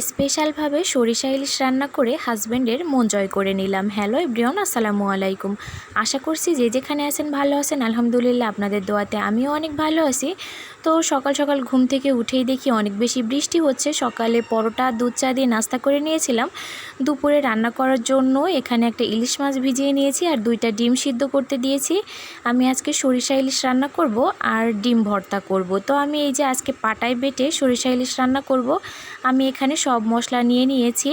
স্পেশালভাবে সরিষা ইলিশ রান্না করে হাজব্যান্ডের মন জয় করে নিলাম। হ্যালো এভরিওয়ান, আসসালামু আলাইকুম। আশা করছি যে যেখানে আছেন ভালো আছেন। আলহামদুলিল্লাহ আপনাদের দোয়াতে আমিও অনেক ভালো আছি। তো সকাল সকাল ঘুম থেকে উঠেই দেখি অনেক বেশি বৃষ্টি হচ্ছে। সকালে পরোটা, দুধ চা দিয়ে নাস্তা করে নিয়েছিলাম। দুপুরে রান্না করার জন্য এখানে একটা ইলিশ মাছ ভিজিয়ে নিয়েছি আর দুইটা ডিম সিদ্ধ করতে দিয়েছি। আমি আজকে সরিষা ইলিশ রান্না করব আর ডিম ভর্তা করব। তো আমি এই যে আজকে পাটায় বেটে সরিষা ইলিশ রান্না করব, আমি এখানে সব মশলা নিয়ে নিয়েছি।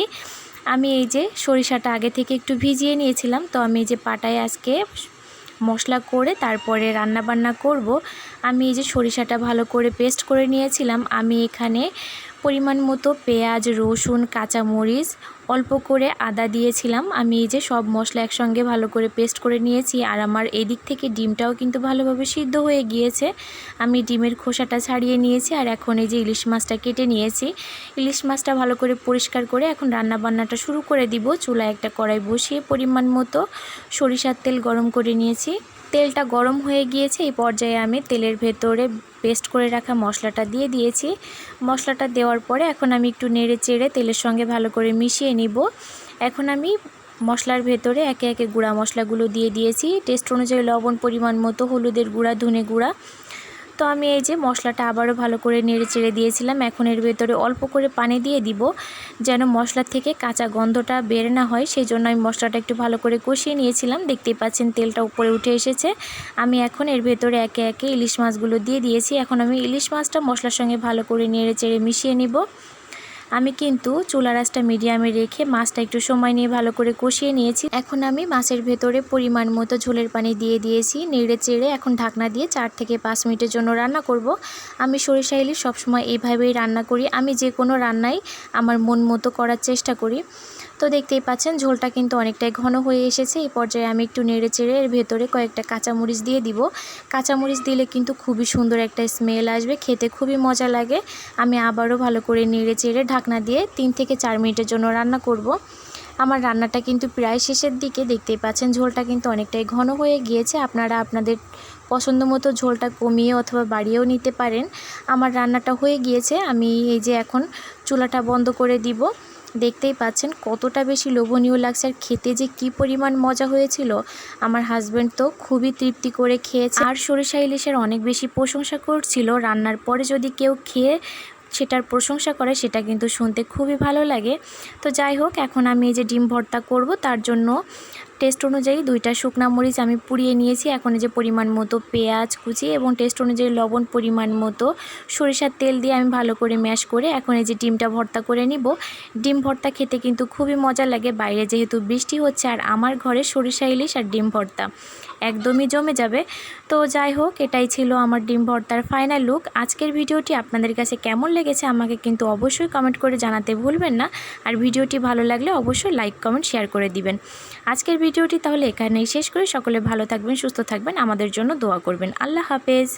আমি এই যে সরিষাটা আগে থেকে একটু ভিজিয়ে নিয়েছিলাম। তো আমি এই যে পাটায় আজকে মশলা করে তারপরে রান্নাবান্না করব। আমি এই যে সরিষাটা ভালো করে পেস্ট করে নিয়েছিলাম। আমি এখানে পরিমাণ মতো পেঁয়াজ, রসুন, কাঁচামরিচ অল্প করে আদা দিয়েছিলাম। আমি এই যে সব মশলা একসঙ্গে ভালো করে পেস্ট করে নিয়েছি আর আমার এদিক থেকে ডিমটাও কিন্তু ভালোভাবে সিদ্ধ হয়ে গিয়েছে। আমি ডিমের খোসাটা ছাড়িয়ে নিয়েছি আর এখন এই যে ইলিশ মাছটা কেটে নিয়েছি। ইলিশ মাছটা ভালো করে পরিষ্কার করে এখন রান্না বান্নাটা শুরু করে দিব। চুলায় একটা কড়াই বসিয়ে পরিমাণ মতো সরিষার তেল গরম করে নিয়েছি। তেলটা গরম হয়ে গিয়েছে, এই পর্যায়ে আমি তেলের ভেতরে পেস্ট করে রাখা মশলাটা দিয়ে দিয়েছি। মশলাটা দেওয়ার পরে এখন আমি একটু নেড়ে চেড়ে তেলের সঙ্গে ভালো করে মিশিয়ে নিব। এখন আমি মশলার ভেতরে একে একে গুঁড়া মশলাগুলো দিয়ে দিয়েছি। টেস্ট অনুযায়ী লবণ, পরিমাণ মতো, হলুদের গুঁড়া, ধনে গুঁড়া। তো আমি এই যে মশলাটা আবারও ভালো করে নেড়ে চেড়ে দিয়েছিলাম। এখন এর ভেতরে অল্প করে পানি দিয়ে দিব যেন মশলার থেকে কাঁচা গন্ধটা বের না হয়। সেই জন্য আমি মশলাটা একটু ভালো করে কষিয়ে নিয়েছিলাম। দেখতেই পাচ্ছেন তেলটা উপরে উঠে এসেছে। আমি এখন এর ভেতরে একে একে ইলিশ মাছগুলো দিয়ে দিয়েছি। এখন আমি ইলিশ মাছটা মশলার সঙ্গে ভালো করে নেড়ে চেড়ে মিশিয়ে নিব। আমি কিন্তু চুলা রাসটা মিডিয়ামে রেখে মাছটা একটু সময় নিয়ে ভালো করে কষিয়ে নিয়েছি। এখন আমি মাছের ভেতরে পরিমাণ মতো ঝোলের পানি দিয়ে দিয়েছি। নেড়ে চেড়ে এখন ঢাকনা দিয়ে চার থেকে পাঁচ মিনিটের জন্য রান্না করব। আমি সরিষা ইলিশ সবসময় এইভাবেই রান্না করি। আমি যে কোনো রান্নাই আমার মন মতো করার চেষ্টা করি। তো দেখতেই পাচ্ছেন, ঝোলটা কিন্তু অনেকটাই ঘন হয়ে এসেছে। এই পর্যায়ে আমি একটু নেড়ে চেড়ে এর ভেতরে কয়েকটা কাঁচামরিচ দিয়ে দিব। কাঁচামরিচ দিলে কিন্তু খুবই সুন্দর একটা স্মেল আসবে, খেতে খুবই মজা লাগে। আমি আবারও ভালো করে নেড়ে চেড়ে ঢাকনা দিয়ে তিন থেকে চার মিনিটের জন্য রান্না করব। আমার রান্নাটা কিন্তু প্রায় শেষের দিকে, দেখতেই পাচ্ছেন ঝোলটা কিন্তু অনেকটাই ঘন হয়ে গিয়েছে। আপনারা আপনাদের পছন্দ মতো ঝোলটা কমিয়ে অথবা বাড়িয়েও নিতে পারেন। আমার রান্নাটা হয়ে গিয়েছে, আমি এই যে এখন চুলাটা বন্ধ করে দিব। দেখতেই পাচ্ছেন কতটা বেশি লোভনীয় লাগছে আর খেতে যে কি পরিমাণ মজা হয়েছিল। আমার হাজব্যান্ড তো খুবই তৃপ্তি করে খেয়েছে। আর সরিষা ইলিশের অনেক বেশি প্রশংসা করছিল। রান্নার পরে যদি কেউ খেয়ে সেটার প্রশংসা করে, সেটা কিন্তু শুনতে খুবই ভালো লাগে। তো যাই হোক, এখন আমি এই যে ডিম ভর্তা করব, তার জন্য টেস্ট অনুযায়ী দুইটা শুকনা মরিচ আমি পুড়িয়ে নিয়েছি। এখন যে পরিমাণ মতো পেঁয়াজ কুচি এবং টেস্ট অনুযায়ী লবণ পরিমাণ মতো সরিষার তেল দিয়ে আমি ভালো করে ম্যাশ করে এখন এই যে ডিমটা ভর্তা করে নিব। ডিম ভর্তা খেতে কিন্তু খুবই মজা লাগে, বাইরে যেহেতু বৃষ্টি হচ্ছে আর আমার ঘরে সরিষা ইলিশ আর ডিম ভর্তা একদমই জমে যাবে। তো যাই হোক, এটাই ছিল আমার ডিম ভর্তার ফাইনাল লুক আজকের ভিডিওটি আপনাদের কাছে কেমন লেগেছে আমাকে কিন্তু অবশ্যই কমেন্ট করে জানাতে ভুলবেন না। আর ভিডিওটি ভালো লাগলে অবশ্যই লাইক কমেন্ট শেয়ার করে দিবেন। আজকের ভিডিওটি তাহলে এখানেই শেষ করে। সকলে ভালো থাকবেন, সুস্থ থাকবেন। আমাদের জন্য দোয়া করবেন। আল্লাহ হাফেজ।